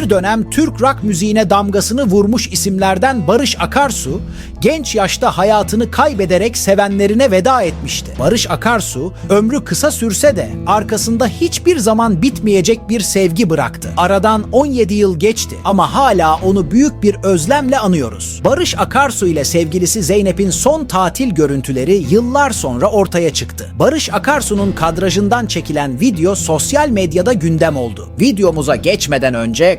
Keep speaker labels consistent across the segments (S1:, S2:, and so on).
S1: Bir dönem Türk rock müziğine damgasını vurmuş isimlerden Barış Akarsu, genç yaşta hayatını kaybederek sevenlerine veda etmişti. Barış Akarsu, ömrü kısa sürse de arkasında hiçbir zaman bitmeyecek bir sevgi bıraktı. Aradan 17 yıl geçti ama hala onu büyük bir özlemle anıyoruz. Barış Akarsu ile sevgilisi Zeynep'in son tatil görüntüleri yıllar sonra ortaya çıktı. Barış Akarsu'nun kadrajından çekilen video sosyal medyada gündem oldu. Videomuza geçmeden önce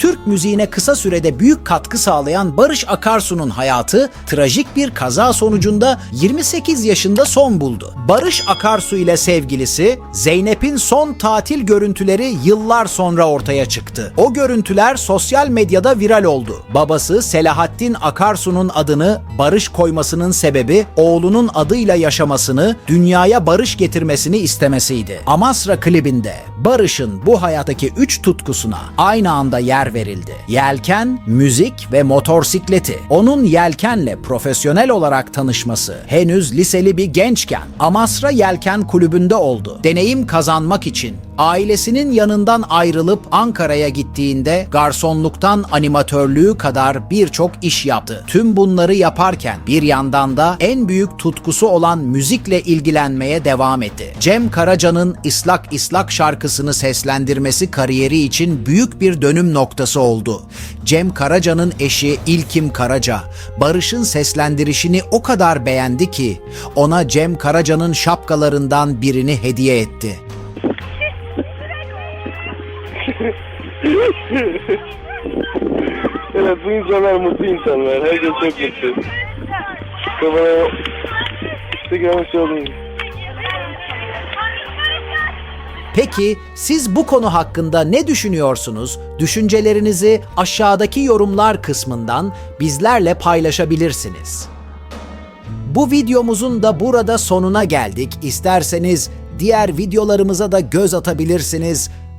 S1: Türk müziğine kısa sürede büyük katkı sağlayan Barış Akarsu'nun hayatı trajik bir kaza sonucunda 28 yaşında son buldu. Barış Akarsu ile sevgilisi Zeynep'in son tatil görüntüleri yıllar sonra ortaya çıktı. O görüntüler sosyal medyada viral oldu. Babası Selahattin Akarsu'nun adını Barış koymasının sebebi oğlunun adıyla yaşamasını, dünyaya barış getirmesini istemesiydi. Amasra klibinde Barış'ın bu hayattaki üç tutkusuna aynı anda yer verildi. Yelken, müzik ve motosikleti. Onun yelkenle profesyonel olarak tanışması henüz liseli bir gençken Amasra Yelken Kulübü'nde oldu. Deneyim kazanmak için ailesinin yanından ayrılıp Ankara'ya gittiğinde garsonluktan animatörlüğü kadar birçok iş yaptı. Tüm bunları yaparken bir yandan da en büyük tutkusu olan müzikle ilgilenmeye devam etti. Cem Karaca'nın İslak İslak şarkısını seslendirmesi kariyeri için büyük bir dönüm noktası oldu. Cem Karaca'nın eşi İlkim Karaca, Barış'ın seslendirişini o kadar beğendi ki ona Cem Karaca'nın şapkalarından birini hediye etti.
S2: Evet bu insanlar mutlu insanlar. Herkes çok mutlu. Kafana görmüş oldum.
S1: Peki siz bu konu hakkında ne düşünüyorsunuz? Düşüncelerinizi aşağıdaki yorumlar kısmından bizlerle paylaşabilirsiniz. Bu videomuzun da burada sonuna geldik. İsterseniz diğer videolarımıza da göz atabilirsiniz.